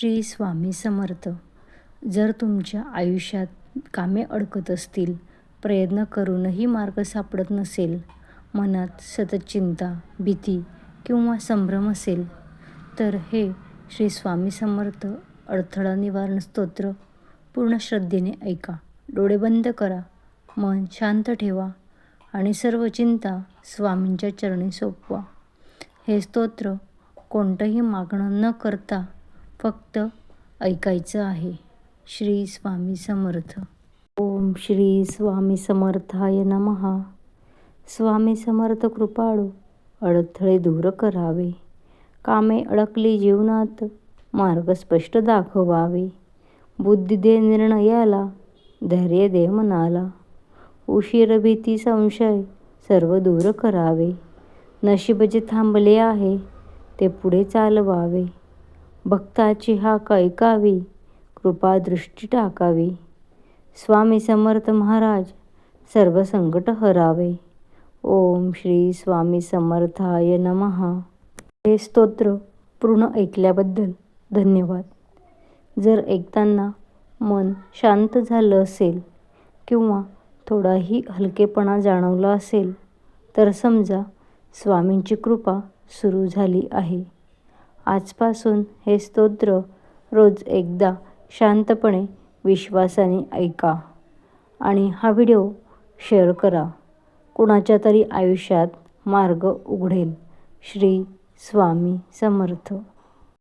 श्री स्वामी समर्थ जर तुमच्या आयुष्यात कामे अडकत असतील प्रयत्न करूनही मार्ग सापडत नसेल मनात सतत चिंता भीती किंवा संभ्रम असेल तर हे श्री स्वामी समर्थ अडथळा निवारण स्तोत्र पूर्ण श्रद्धेने ऐका. डोळे बंद करा मन शांत ठेवा आणि सर्व चिंता स्वामींच्या चरणी सोपवा. हे स्तोत्र कोणतंही मागणं न करता फक्त ऐकायचं आहे. श्री स्वामी समर्थ. ओम श्री स्वामी समर्थाय नमहा स्वामी समर्थ कृपाळू अडथळे दूर करावे. कामे अडकली जीवनात मार्ग स्पष्ट दाखवावे. बुद्धी दे निर्णयाला धैर्य दे मनाला. उशीर भीती संशय सर्व दूर करावे. नशीब जे थांबले आहे ते पुढे चालवावे. भक्ताची हाक ऐकावी कृपा दृष्टी टाकावी. स्वामी समर्थ महाराज सर्व संकट हरावे. ओम श्री स्वामी समर्थाय नमहा हे स्तोत्र पूर्ण ऐकल्याबद्दल धन्यवाद. जर ऐकताना मन शांत झालं असेल किंवा थोडाही हलकेपणा जाणवला असेल तर समजा स्वामींची कृपा सुरू झाली आहे. आजपासून हे स्तोत्र रोज एकदा शांतपणे विश्वासाने ऐका आणि हा व्हिडिओ शेअर करा. कुणाच्या तरी आयुष्यात मार्ग उघडेल. श्री स्वामी समर्थ.